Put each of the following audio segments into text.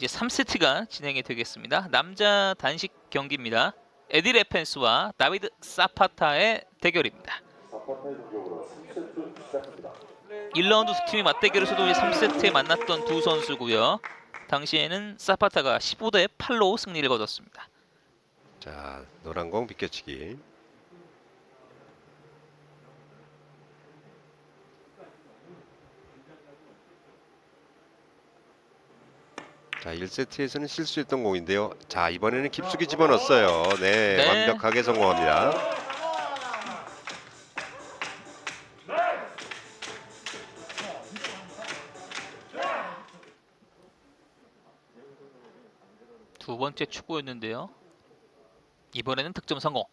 이제 3세트가 진행이 되겠습니다. 남자 단식 경기입니다. 에디 레펜스와 다비드 사파타의 대결입니다. 1라운드 두 팀의 맞대결에서도 이제 3세트에 만났던 두 선수고요. 당시에는 사파타가 15대 8로 승리를 거뒀습니다. 자 노란 공 비껴치기. 자 1세트에서는 실수했던 공인데요. 자 이번에는 깊숙이 집어넣었어요. 네, 네. 완벽하게 성공합니다. 두 번째 축구였는데요. 이번에는 득점 성공.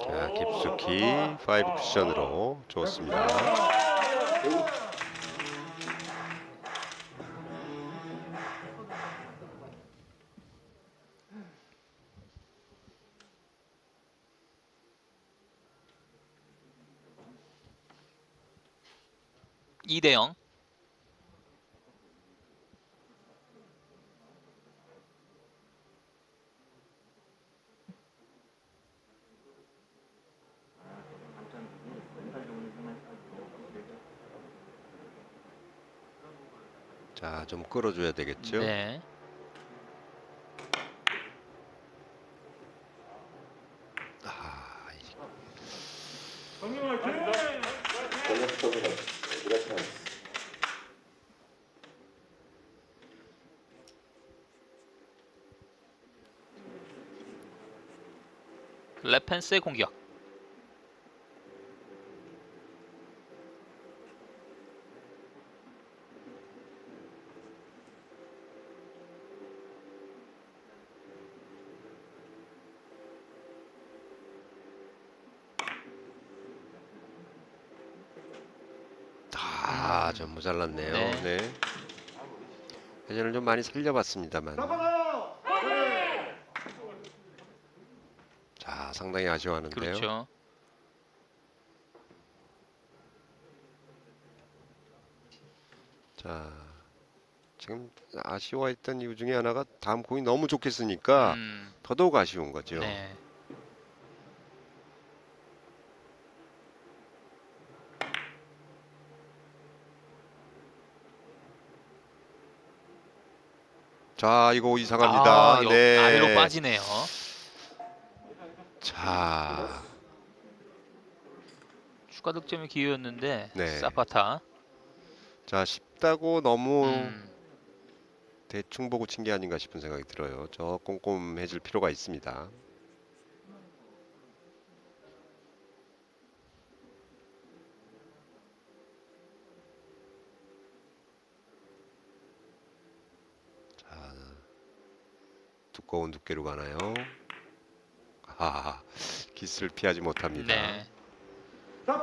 자 깊숙이 파이브 쿠션으로 좋습니다. 이대 0. 자 좀 끌어줘야 되겠죠. 네. 아, 이- 레펜스의 공격. 아, 좀 모자랐네요. 네. 네. 회전을 좀 많이 살려봤습니다만. 자, 상당히 아쉬워하는데요. 그렇죠. 자, 지금 아쉬워했던 이유 중에 하나가 다음 공이 너무 좋게 쓰니까 음, 더더욱 아쉬운 거죠. 네. 자, 이거 이상합니다. 아, 여- 네. 아래로 빠지네요. 자, 추가 득점의 기회였는데 네. 사파타. 자 쉽다고 너무 음, 대충 보고 친 게 아닌가 싶은 생각이 들어요. 저 꼼꼼해질 필요가 있습니다. 두꺼운 두께로 가나요? 아, 기스를 피하지 못합니다. 네. 자,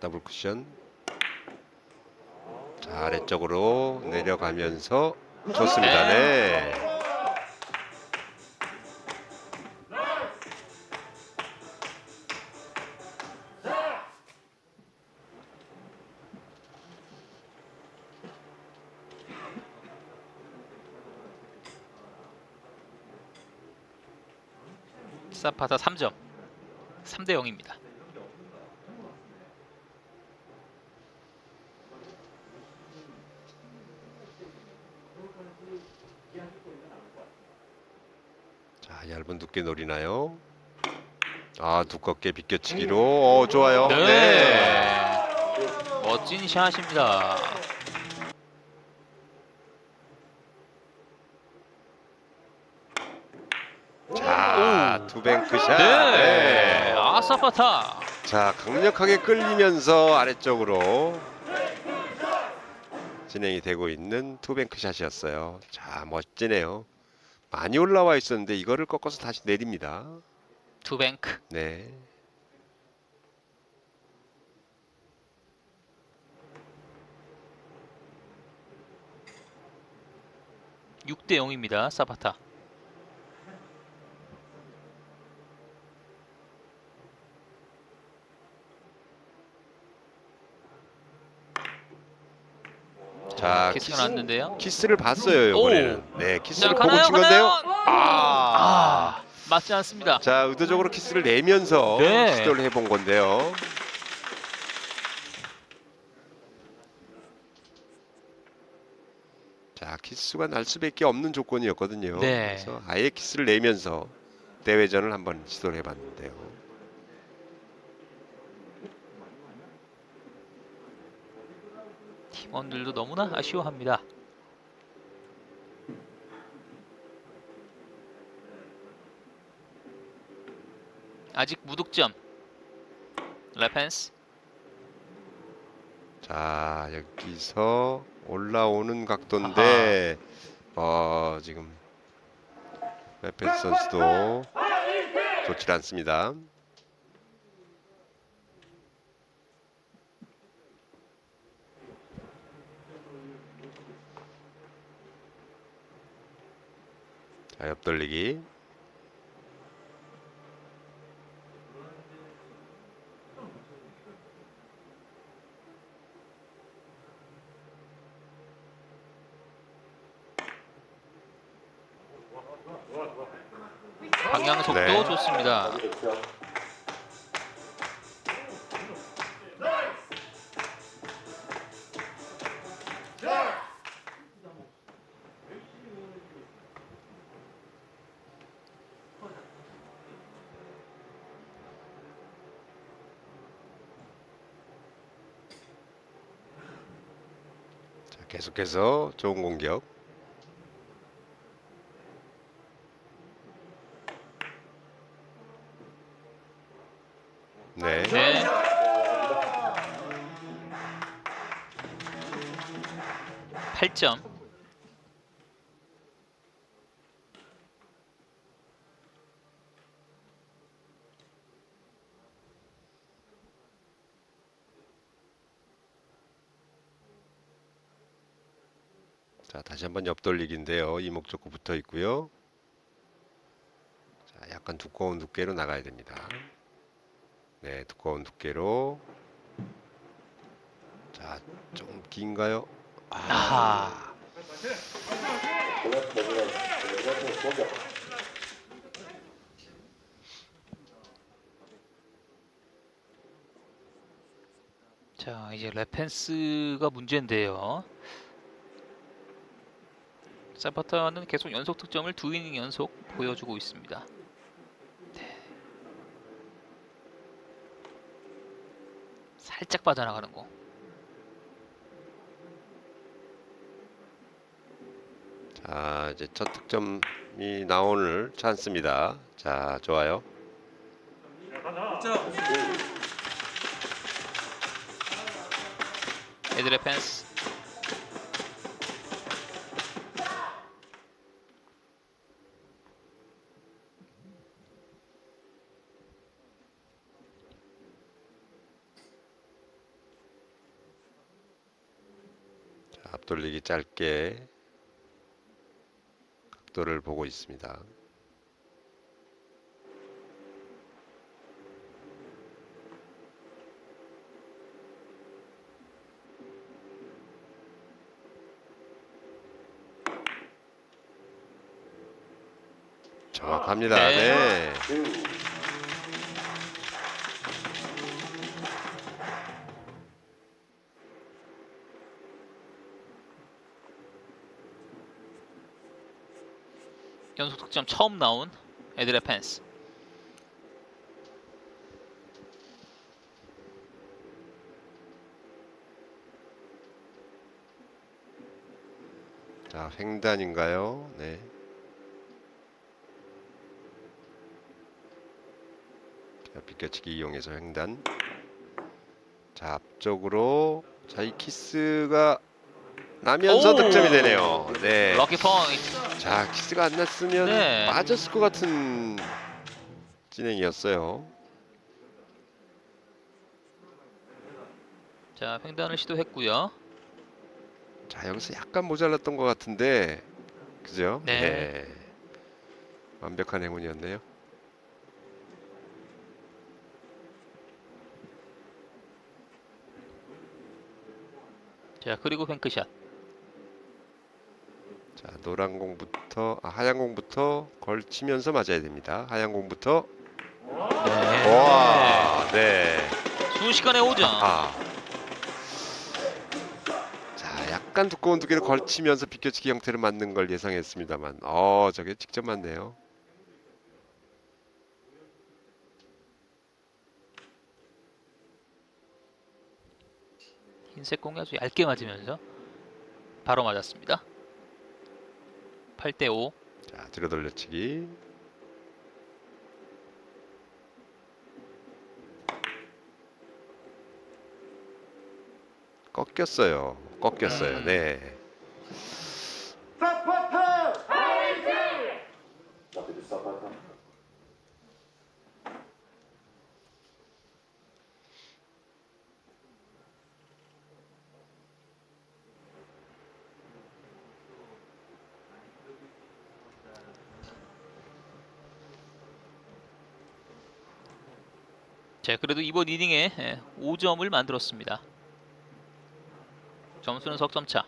더블 쿠션. 자, 아래쪽으로 내려가면서 좋습니다. 네. 사파타 3점. 3대 0입니다. 얇은 두께 노리나요? 아 두껍게 비껴치기로 어, 좋아요. 네. 네. 멋진 샷입니다. 자, 두뱅크샷. 네. 네. 아사파타. 자, 강력하게 끌리면서 아래쪽으로 진행이 되고 있는 투뱅크샷이었어요. 자, 멋지네요. 많이 올라와 있었는데 이거를 꺾어서 다시 내립니다. 투뱅크. 네. 육대 0입니다. 사파타. 자, 키스가 키스, 났는데요. 키스를 봤어요, 이번에는. 네, 키스를 자, 보고? 친 건데요. 아. 아 맞지 않습니다. 자, 의도적으로 키스를 내면서 네. 시도를 해본 건데요. 자, 키스가 날 수밖에 없는 조건이었거든요. 네. 그래서 아예 키스를 내면서 대회전을 한번 시도를 해봤는데요. 팀원들도 너무나 아쉬워합니다. 아직 무득점. 레펜스. 자, 여기서 올라오는 각도인데, 어, 지금 레펜스 선수도 좋지 않습니다. 자, 옆돌리기. 방향 속도 네. 좋습니다. 계속해서 좋은 공격. 자, 다시 한번 옆돌리기인데요. 이목적고 붙어 있고요. 자, 약간 두꺼운 두께로 나가야 됩니다. 네, 두꺼운 두께로. 자, 좀 긴가요? 공격. 자 이제 레펜스가 문제인데요. 사파타는 계속 연속 득점을 두 이닝 연속 보여주고 있습니다. 네. 살짝 빠져나가는 공. 자, 이제 첫 득점이 나오는 찬스입니다. 자, 좋아요. 에드 레펜스. 자, 앞돌리기 짧게 각도를 보고 있습니다. 정확합니다. 네. 네. 득점 처음 나온 에드 레펜스. 자, 횡단인가요? 네. 자, 비껴치기 이용해서 횡단. 자, 앞쪽으로 자, 이 키스가 나면서 오! 득점이 되네요. 네. 럭키 포인트. 자, 키스가 안 났으면 네. 빠졌을 것 같은 진행이었어요. 자, 횡단을 시도했고요. 자, 여기서 약간 모자랐던 것 같은데, 그죠? 네. 완벽한 행운이었네요. 자, 그리고 뱅크샷. 자, 노란 공부터, 아, 하얀 공부터 걸치면서 맞아야 됩니다. 하얀 공부터. 네. 와, 네. 순식간에 5점. 아. 자, 약간 두꺼운 두 개를 걸치면서 비껴치기 형태를 맞는 걸 예상했습니다만, 어, 저게 직접 맞네요. 흰색 공이 아주 얇게 맞으면서 바로 맞았습니다. 8대 5. 자, 들어 돌려치기. 꺾였어요. 꺾였어요. 음. 네. 사파타 나도 사파타 자, 그래도 이번 이닝에 5점을 만들었습니다. 점수는 석점 차.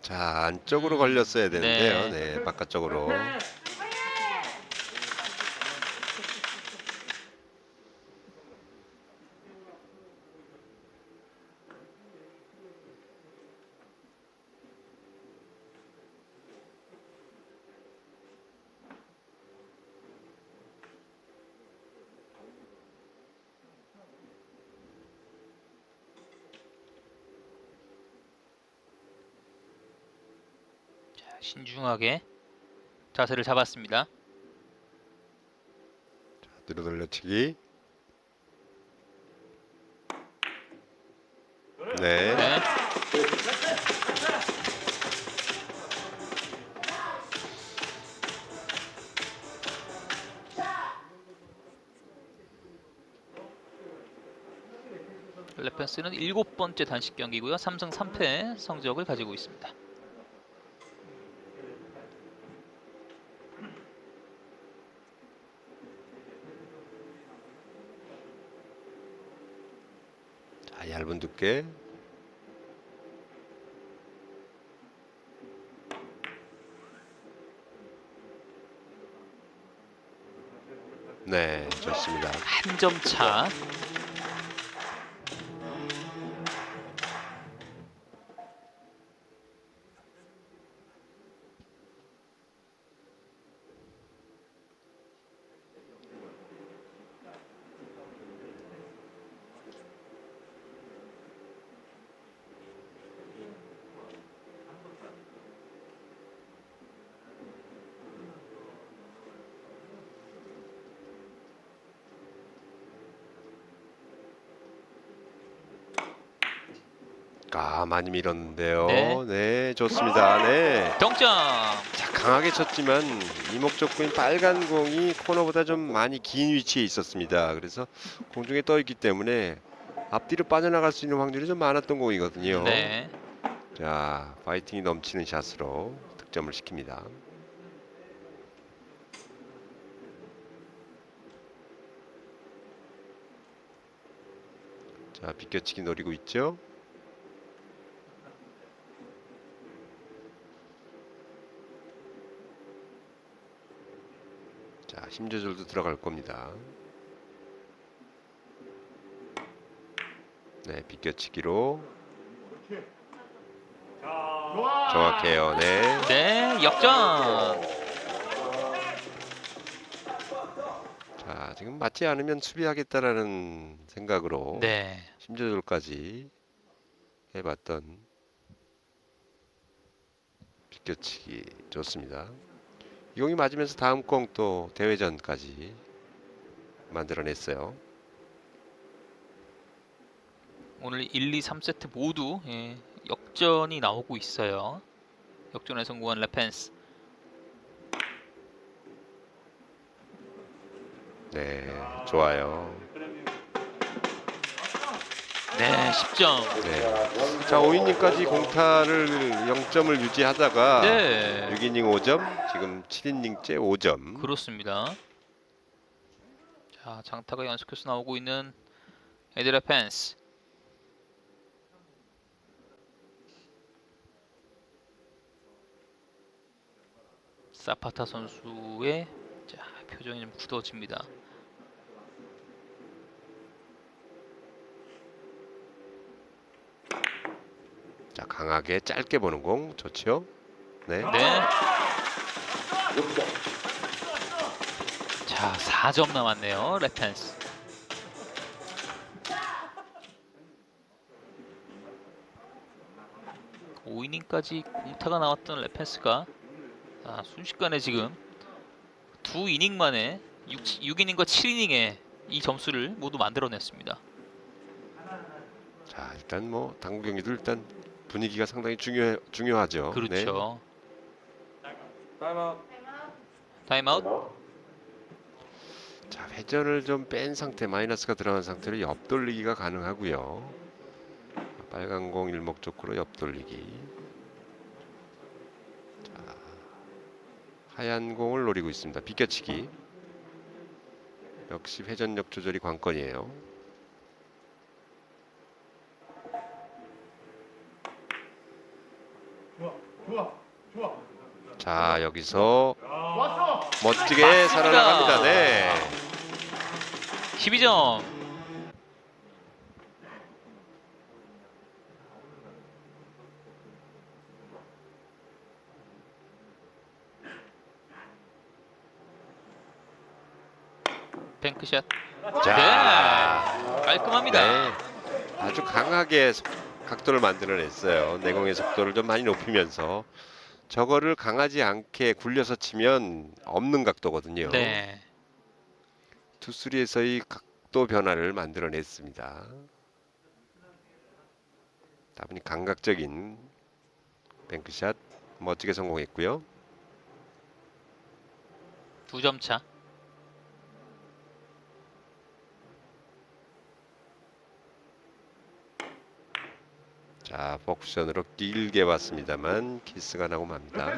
자, 안쪽으로 걸렸어야 되는데요. 네. 네, 바깥쪽으로. 신중하게 자세를 잡았습니다. 들어 돌려치기. 네. 네. 레펜스는 일곱 번째 단식 경기고요. 3승 3패 성적을 가지고 있습니다. 두께. 네, 좋습니다. 한 점 차. 아, 많이 밀었는데요. 네. 네, 좋습니다. 네. 동점. 자, 강하게 쳤지만 이목적구인 빨간 공이 코너보다 좀 많이 긴 위치에 있었습니다. 그래서 공중에 떠 있기 때문에 앞뒤로 빠져나갈 수 있는 확률이 좀 많았던 공이거든요. 네. 자, 파이팅이 넘치는 샷으로 득점을 시킵니다. 자, 비껴치기 노리고 있죠. 자, 힘 조절도 들어갈 겁니다. 네, 비껴치기로 정확해요. 네. 네, 역전. 자, 지금 맞지 않으면 수비하겠다라는 생각으로 네. 힘 조절까지 해봤던 비껴치기 좋습니다. 이 공이 맞으면서 다음 공 또 대회전까지 만들어냈어요. 오늘 1, 2, 3세트 모두 예, 역전이 나오고 있어요. 역전에 성공한 레펜스. 네, 좋아요. 네, 10점. 네. 자, 5이닝까지 공타를 0점을 유지하다가 네. 6이닝 5점, 지금 7이닝째 5점. 그렇습니다. 자, 장타가 연속해서 나오고 있는 에드레 펜스. 사파타 선수의 자, 표정이 좀 굳어집니다. 자, 강하게 짧게 보는 공 좋죠? 네. 네. 6점. 자, 4점 남았네요. 레펜스. 오이닝까지 공타가 나왔던 레펜스가 아, 순식간에 지금 두 이닝 만에 6, 6이닝과 7이닝에 이 점수를 모두 만들어냈습니다. 자, 일단 뭐 당구 경기도 일단 분위기가 상당히 중요 중요하죠. 네. 그렇죠. 타임아웃. 타임아웃. 자, 회전을 좀 뺀 상태, 마이너스가 들어간 상태로 옆 돌리기가 가능하고요. 빨간 공 일목적으로 옆 돌리기. 자, 하얀 공을 노리고 있습니다. 비껴치기. 역시 회전력 조절이 관건이에요. 자, 여기서 멋지게 살아나갑니다. 네. 12점. 뱅크샷. 자, 네. 깔끔합니다. 네. 아주 강하게 속- 각도를 만들어냈어요. 내공의 속도를 좀 많이 높이면서 저거를 강하지 않게 굴려서 치면 없는 각도거든요. 네. 투쓰리에서의 각도 변화를 만들어냈습니다. 다분히 감각적인 뱅크샷 멋지게 성공했고요. 두 점 차. 자, 복션으로 길게 봤습니다만 키스가 나고 맙니다.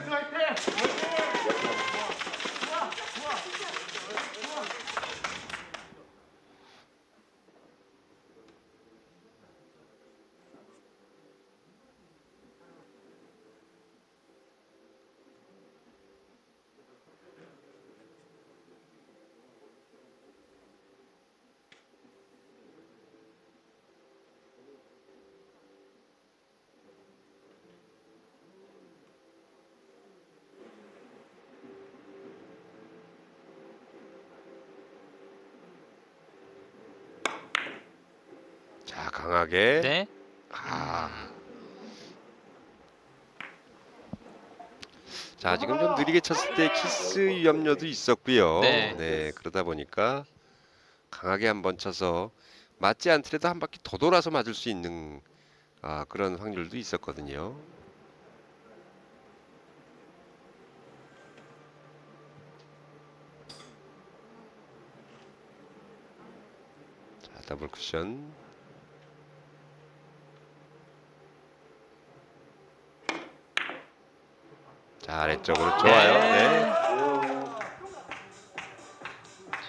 자, 강하게 네. 아. 자, 지금 좀 느리게 쳤을 때 키스 위험료도 있었고요. 네. 그러다 보니까 강하게 한번 쳐서 맞지 않더라도 한 바퀴 더 돌아서 맞을 수 있는 아, 그런 확률도 있었거든요. 자, 더블 쿠션. 자, 아래쪽으로 좋아요. 네.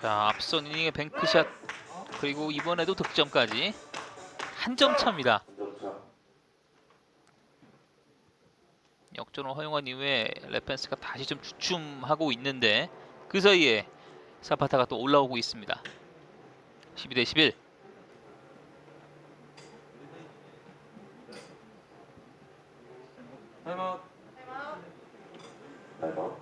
자, 앞선 이닝의 뱅크샷 그리고 이번에도 득점까지 한 점 차입니다. 6점. 역전을 허용한 이후에 레펜스가 다시 좀 주춤하고 있는데 그 사이에 사파타가 또 올라오고 있습니다. 12 대 11. 타임아웃. 타임아웃.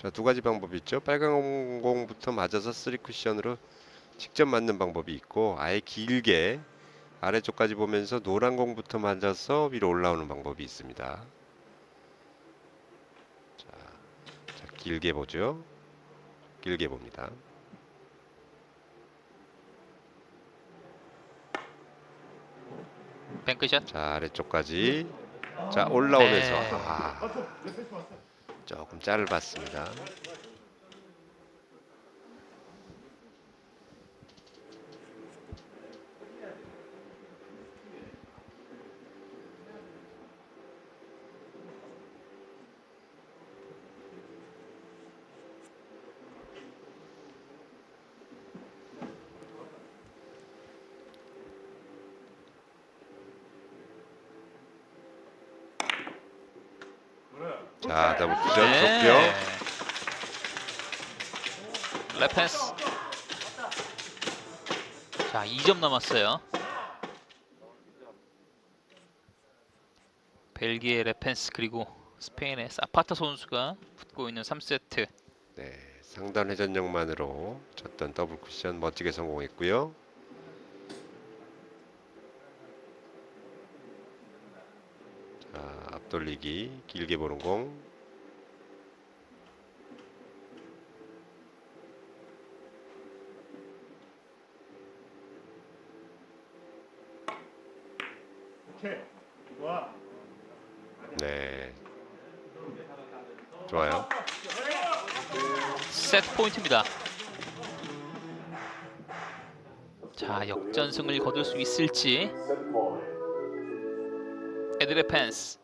자, 두 가지 방법이 있죠. 빨간 공부터 맞아서 쓰리 쿠션으로 직접 맞는 방법이 있고 아예 길게 아래쪽까지 보면서 노란 공부터 맞아서 위로 올라오는 방법이 있습니다. 자, 자 길게 보죠. 길게 봅니다. 뱅크샷. 자 아래쪽까지 자 올라오면서 네. 아, 조금 짧았습니다. 좋고요. 네. 레펜스. 자, 2점 남았어요. 벨기에 레펜스 그리고 스페인의 사파타 선수가 붙고 있는 3세트. 네, 상단 회전력만으로 쳤던 더블 쿠션 멋지게 성공했고요. 자, 앞돌리기 길게 보는 공. 네. 좋아요. 세트 포인트입니다. 자, 역전승을 거둘 수 있을지. 에드레 펜스.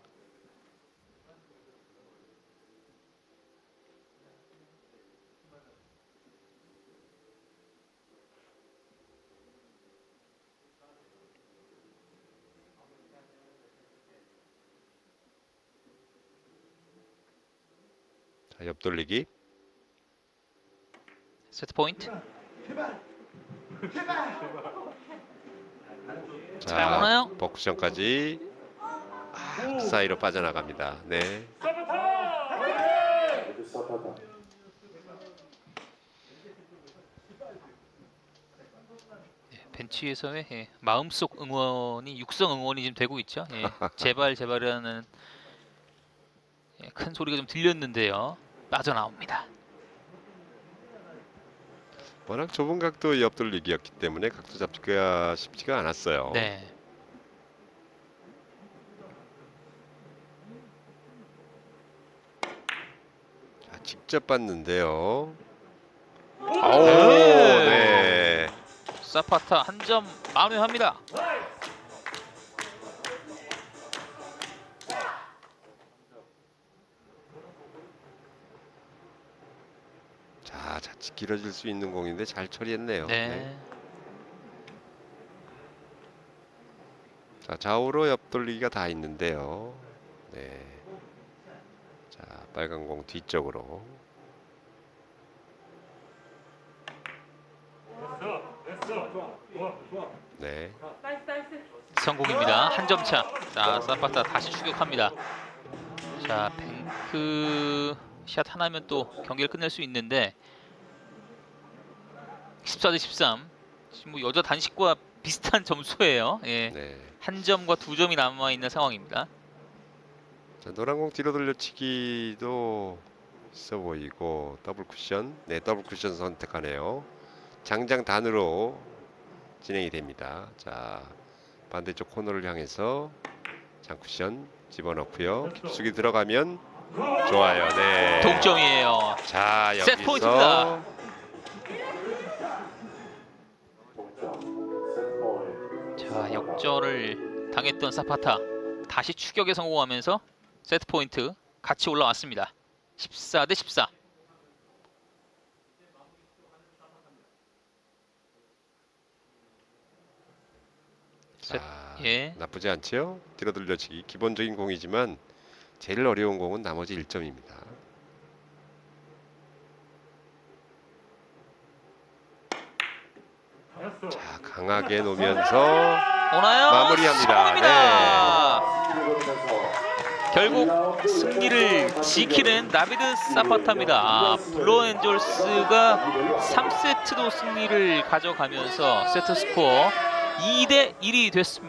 자, 옆 돌리기. 세트 포인트. 잘 오나요? 복쿠션까지 아, 사이로 빠져나갑니다. 네. 사파타. 벤치에서의 예, 마음속 응원이 육성 응원이 지금 되고 있죠. 예, 제발 제발이라는 예, 큰 소리가 좀 들렸는데요. 빠져나옵니다. 워낙 좁은 각도 옆돌리기였기 때문에 각도 잡기가 쉽지가 않았어요. 네. 자, 직접 봤는데요. 오, 네. 네. 사파타 한 점 만회합니다. 길어질 수 있는 공인데 잘 처리했네요. 네. 자, 좌우로 옆돌리기가 다 있는데요. 네. 자, 빨간 공 뒤쪽으로. 네. 성공입니다. 한 점 차. 자, 사파타 다시 추격합니다. 자, 뱅크 샷 하나면 또 경기를 끝낼 수 있는데 14대 13. 지금 뭐 여자 단식과 비슷한 점수예요. 예. 네. 한 점과 두 점이 남아 있는 상황입니다. 자, 노란 공 뒤로 돌려치기도 있어 보이고 더블 쿠션. 네, 더블 쿠션 선택하네요. 장장 단으로 진행이 됩니다. 자, 반대쪽 코너를 향해서 장쿠션 집어넣고요. 깊숙이 들어가면 좋아요. 네. 동점이에요. 자, 세트 여기서 포인트입니다. 자, 역전을 당했던 사파타 다시 추격에 성공하면서 세트 포인트 같이 올라왔습니다. 14 대 14. 셋. 자, 예. 나쁘지? 뒤로 돌려치기 기본적인 공이지만 제일 어려운 공은 나머지 1점입니다. 자, 강하게 놓으면서 오나요? 마무리합니다. 이러면서 결국 승리를 지키는 나비드 사파타입니다. 아, 블루엔졸스가 3세트도 승리를 가져가면서 세트 스코어 2대 1이 됐습니다.